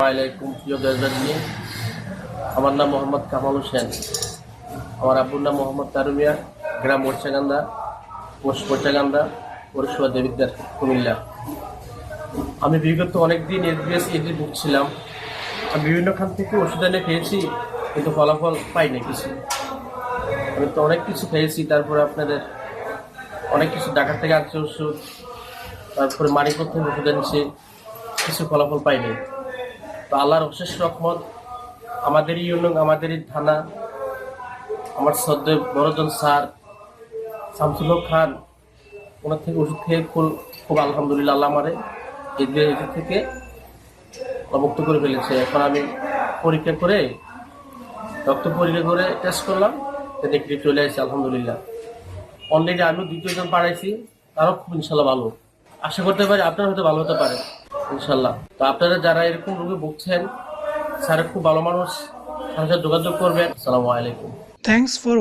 প্রিয় আমার নাম মোহাম্মদ কামাল হোসেন। আমার আব্বুর নাম মোহাম্মদ তারুমিয়া, গ্রাম মোর্চাগান্দা পোস্ট মোর্চাগান্দা পৌরসভা দেবিদ্যার কুমিল্লা। আমি বিগত অনেক দিন এসবিএস এদি ভুগছিলাম। আমি বিভিন্ন খান থেকে ওষুধ এনে খেয়েছি, কিন্তু ফলাফল পাইনি কিছু। আমি তো অনেক কিছু খেয়েছি, তারপরে আপনাদের অনেক কিছু ডাক্তার থেকে আনছে ওষুধ, তারপরে মানিকপুর থেকে ওষুধ এনেছি, কিছু ফলাফল পাইনি। তো আল্লাহর অশেষ রহমত, আমাদের ইউনিয়ন, আমাদের থানা, আমার সদ্য বড়জন স্যার শামসুল খান, ওনার থেকে ওষুধ খেয়ে খুব আলহামদুলিল্লাহ আল্লাহ আমারে এদের এদের থেকে মুক্ত করে ফেলেছে। এখন আমি পরীক্ষা করে, রক্ত পরীক্ষা করে টেস্ট করলাম দেখি চলে আসছে আলহামদুলিল্লাহ। অলরেডি আমি দ্বিতীয়জন পাড়াইছি তারও খুব ইনশাল্লাহ ভালো। আশা করতে পারি আপনার হয়তো ভালো হতে পারে ইনশাল্লাহ তো আপনারা যারা এরকম রোগে ভুগছেন, স্যার খুব ভালো মানুষ সাথে যোগাযোগ করবেন। আসসালামু আলাইকুম। Thanks for